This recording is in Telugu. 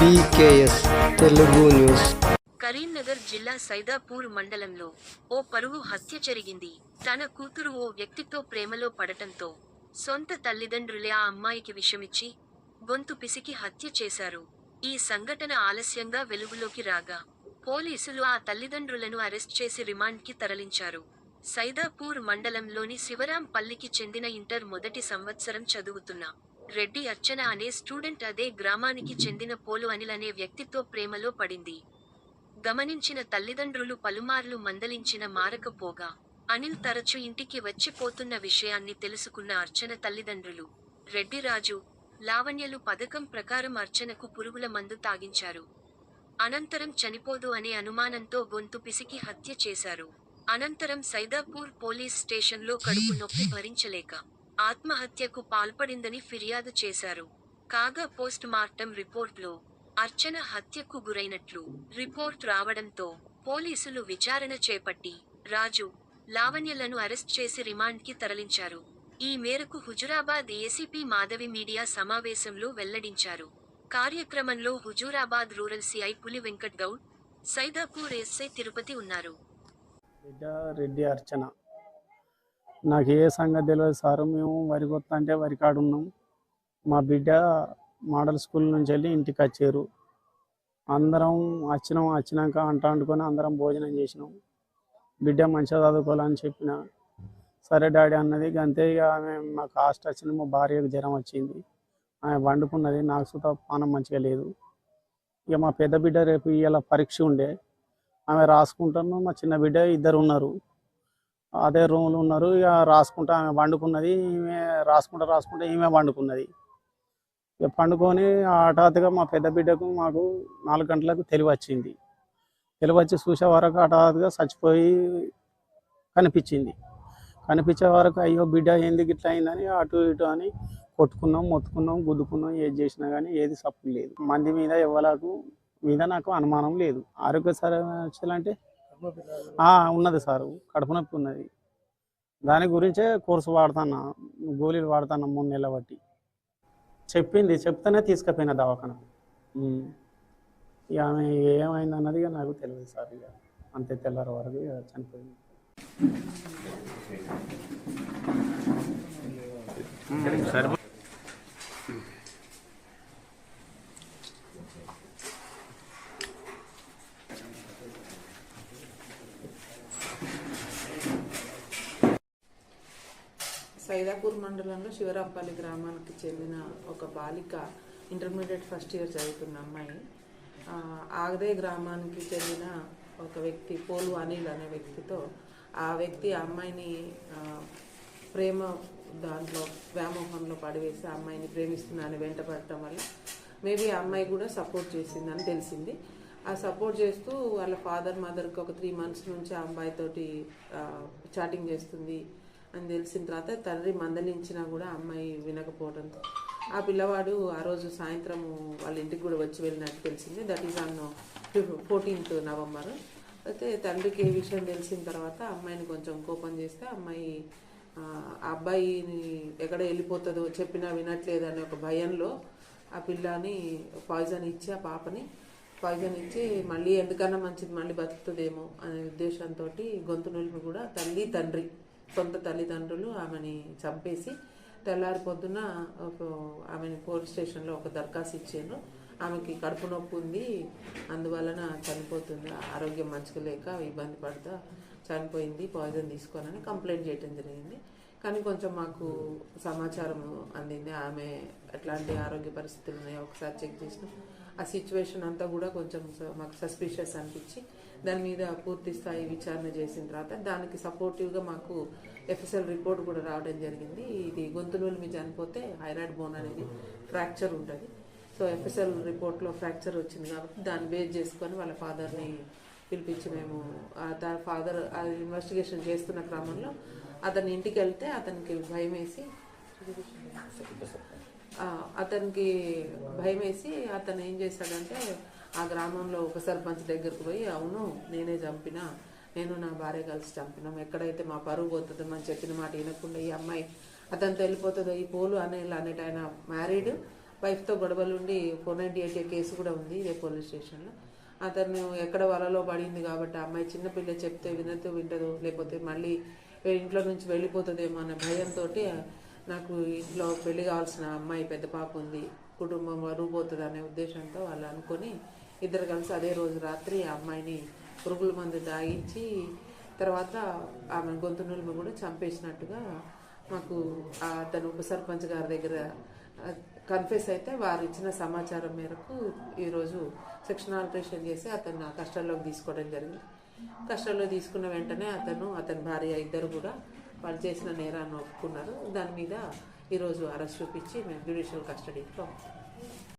బీకేఎస్ తెలుగు న్యూస్ కరీంనగర్ జిల్లా సైదాపూర్ మండలంలో ఓ పరువు హత్య జరిగింది. తన కూతురు ఓ వ్యక్తితో ప్రేమలో పడటంతో సొంత తల్లిదండ్రులే ఆ అమ్మాయికి విషమిచ్చి గొంతు పిసికి హత్య చేశారు. ఈ సంఘటన ఆలస్యంగా వెలుగులోకి రాగా పోలీసులు ఆ తల్లిదండ్రులను అరెస్ట్ చేసి రిమాండ్కి తరలించారు. సైదాపూర్ మండలంలోని శివరాంపల్లికి చెందిన ఇంటర్ మొదటి సంవత్సరం చదువుతున్న రెడ్డి అర్చన అనే స్టూడెంట్ అదే గ్రామానికి చెందిన పోలు అనిల్ అనే వ్యక్తితో ప్రేమలో పడింది. గమనించిన తల్లిదండ్రులు పలుమార్లు మందలించిన మారకపోగా అనిల్ తరచు ఇంటికి వచ్చిపోతున్న విషయాన్ని తెలుసుకున్న అర్చన తల్లిదండ్రులు రెడ్డిరాజు లావణ్యలు పథకం ప్రకారం అర్చనకు పురుగుల మందు తాగించారు. అనంతరం చనిపోదు అనే అనుమానంతో గొంతు పిసికి హత్య చేశారు. అనంతరం సైదాపూర్ పోలీస్ స్టేషన్లో కడుపు నొప్పి భరించలేక ఆత్మహత్యకు పాల్పడిందని ఫిర్యాదు చేశారు. కాగా పోస్ట్ మార్టం రిపోర్ట్లో అర్చన హత్యకు గురైనట్లు రిపోర్ట్ రావడంతో పోలీసులు విచారణ చేపట్టి రాజు లావణ్యలను అరెస్ట్ చేసి రిమాండ్కి తరలించారు. ఈ మేరకు హుజురాబాద్ ఏసీపీ మాధవి మీడియా సమావేశంలో వెల్లడించారు. కార్యక్రమంలో Huzurabad rural CI Puli Venkat Goud Saidapur SI Tirupati ఉన్నారు. రెడ్డి అర్చన. నాకు ఏ సంగతి తెలియదు సార్. మేము వరి కొత్త అంటే వరి కాడున్నాం మా బిడ్డ మోడల్ స్కూల్ నుంచి వెళ్ళి ఇంటికి వచ్చారు. అందరం వచ్చినాం వచ్చినాక అంట అంటుకొని అందరం భోజనం చేసినాం. బిడ్డ మంచిగా చదువుకోవాలని చెప్పిన. సరే డాడీ అన్నది అంతే ఇక ఆమె మాకు హాస్ట్ వచ్చింది మా భార్యకు జ్వరం వచ్చింది. ఆమె వండుకున్నది నాకు సుత పానం మంచిగా లేదు. ఇక మా పెద్ద బిడ్డ రేపు ఇవాళ పరీక్ష ఉండే. ఆమె రాసుకుంటాను మా చిన్న బిడ్డ ఇద్దరు ఉన్నారు. అదే రూమ్లో ఉన్నారు. ఇక రాసుకుంటా ఆమె వండుకున్నది ఈమె రాసుకుంటా రాసుకుంటా ఈమె వండుకున్నది ఇక పండుకొని హఠాత్తుగా మా పెద్ద బిడ్డకు మాకు నాలుగు గంటలకు తెలివి వచ్చింది తెలివి వచ్చి చూసే వరకు హఠాత్తుగా చచ్చిపోయి కనిపించింది. కనిపించే వరకు అయ్యో బిడ్డ ఎందుకు ఇట్లా అయిందని అటు ఇటు అని కొట్టుకున్నాం మొత్తుకున్నాం గుద్దుకున్నాం ఏది చేసినా కానీ ఏది సప్పు లేదు. మంది మీద ఎవరకు మీద నాకు అనుమానం లేదు. ఆరోగ్య సమస్యలు అంటే ఉన్నది సార్. కడుపు నొప్పి ఉన్నది. దాని గురించే కోర్సు వాడుతున్నా గోళీలు వాడుతున్నా మూడు నెలల బట్టి. చెప్పింది చెప్తేనే తీసుకుపోయిన దవాఖాన. ఇక ఆమె ఏమైంది అన్నది ఇక నాకు తెలియదు సార్ ఇక. అంతే తెల్లారి వరకు ఇక చనిపోయింది. సైదాపూర్ మండలంలో శివరాంపల్లి గ్రామానికి చెందిన ఒక బాలిక ఇంటర్మీడియట్ ఫస్ట్ ఇయర్ చదువుతున్న అమ్మాయి. ఆగదే గ్రామానికి చెందిన ఒక వ్యక్తి పోలు అనిల్ అనే వ్యక్తితో ఆ వ్యక్తి ఆ అమ్మాయిని ప్రేమ దాంట్లో వ్యామోహంలో పడివేసి ఆ అమ్మాయిని ప్రేమిస్తున్నానని వెంటపడటం వల్ల మేబీ ఆ అమ్మాయి కూడా సపోర్ట్ చేసిందని తెలిసింది. ఆ సపోర్ట్ చేస్తూ వాళ్ళ ఫాదర్ మదర్కి ఒక త్రీ మంత్స్ నుంచి ఆ అమ్మాయితోటి చాటింగ్ చేస్తుంది. అని తెలిసిన తర్వాత తండ్రి మందలించినా కూడా అమ్మాయి వినకపోవడంతో ఆ పిల్లవాడు ఆ రోజు సాయంత్రం వాళ్ళ ఇంటికి కూడా వచ్చి వెళ్ళినట్టు తెలిసింది. That is on fourteenth November అయితే తండ్రికి ఏ విషయం తెలిసిన తర్వాత అమ్మాయిని కొంచెం కోపం చేస్తే అమ్మాయి ఆ అబ్బాయిని ఎక్కడ వెళ్ళిపోతుందో చెప్పినా వినట్లేదు అనే ఒక భయంలో ఆ పిల్లని పాయిజన్ ఇచ్చి ఆ పాపని పాయిజన్ ఇచ్చి మళ్ళీ ఎందుకన్నా మంచిది మళ్ళీ బతుకుతుందేమో అనే ఉద్దేశంతో గొంతు నులిమి కూడా తల్లి తండ్రి సొంత తల్లిదండ్రులు ఆమెని చంపేసి తెల్లారి పొద్దున ఒక ఆమెని పోలీస్ స్టేషన్లో ఒక దరఖాస్తు ఇచ్చారు. ఆమెకి కడుపు నొప్పి ఉంది. అందువలన చనిపోతుంది. ఆరోగ్యం మంచిగా లేక ఇబ్బంది పడతా చనిపోయింది. పాయిజన్ తీసుకోనని కంప్లైంట్ చేయడం జరిగింది. కానీ కొంచెం మాకు సమాచారం అందింది. ఆమె ఎట్లాంటి ఆరోగ్య పరిస్థితులు ఉన్నాయో ఒకసారి చెక్ చేసినాం. ఆ సిచ్యువేషన్ అంతా కూడా కొంచెం స- మాకు సస్పిషియస్ అనిపించి దాని మీద పూర్తి స్థాయి విచారణ చేసిన తర్వాత దానికి సపోర్టివ్గా మాకు ఎఫ్ఎస్ఎల్ రిపోర్ట్ కూడా రావడం జరిగింది. ఇది గొంతులోని మీద చనిపోతే హైరాయిడ్ బోన్ అనేది ఫ్రాక్చర్ ఉంటుంది. సో ఎఫ్ఎస్ఎల్ రిపోర్ట్లో ఫ్రాక్చర్ వచ్చింది కాబట్టి దాన్ని బేస్ చేసుకొని వాళ్ళ ఫాదర్ని పిలిపించి మేము దాని ఫాదర్ ఇన్వెస్టిగేషన్ చేస్తున్న క్రమంలో అతని ఇంటికి వెళ్తే అతనికి భయం వేసి అతనికి భయం వేసి అతను ఏం చేశాడంటే ఆ గ్రామంలో ఒక సర్పంచ్ దగ్గరకు పోయి అవును నేనే చంపిన. నేను నా భార్య కలిసి చంపినాం. ఎక్కడైతే మా పరువు పోతుందో మనం చెప్పిన మాట వినకుండా ఈ అమ్మాయి అతనితో వెళ్ళిపోతుందో ఈ పోలు అనే అనేట ఆయన మ్యారీడ్ వైఫ్తో గొడవలుండి ఫోర్ నైంటీ ఎయిట్ కేసు కూడా ఉంది ఇదే పోలీస్ స్టేషన్లో. అతను ఎక్కడ వలలో పడింది కాబట్టి ఆ అమ్మాయి చిన్నపిల్ల చెప్తే వినదు వింటదో. లేకపోతే మళ్ళీ ఇంట్లో నుంచి వెళ్ళిపోతుందేమో అన్న భయంతో నాకు ఇంట్లో పెళ్ళి కావాల్సిన అమ్మాయి పెద్ద పాప ఉంది కుటుంబం రూపోతుంది అనే ఉద్దేశంతో వాళ్ళు అనుకొని ఇద్దరు కలిసి అదే రోజు రాత్రి ఆ అమ్మాయిని పురుగుల మందు తాగించి తర్వాత ఆమె గొంతు నులుము కూడా చంపేసినట్టుగా మాకు అతను ఉప సర్పంచ్ గారి దగ్గర కన్ఫెస్ అయితే వారు ఇచ్చిన సమాచారం మేరకు ఈరోజు సెక్షన్ ఆల్టరేషన్ చేసి అతను కష్టాల్లోకి తీసుకోవడం జరిగింది. కష్టాల్లో తీసుకున్న వెంటనే అతను అతని భార్య ఇద్దరు కూడా వాళ్ళు చేసిన నేరాన్ని ఒప్పుకున్నారు. దాని మీద ఈరోజు అరెస్ట్ చూపించి మేము జ్యుడిషియల్ కస్టడీకి పంపుతాం.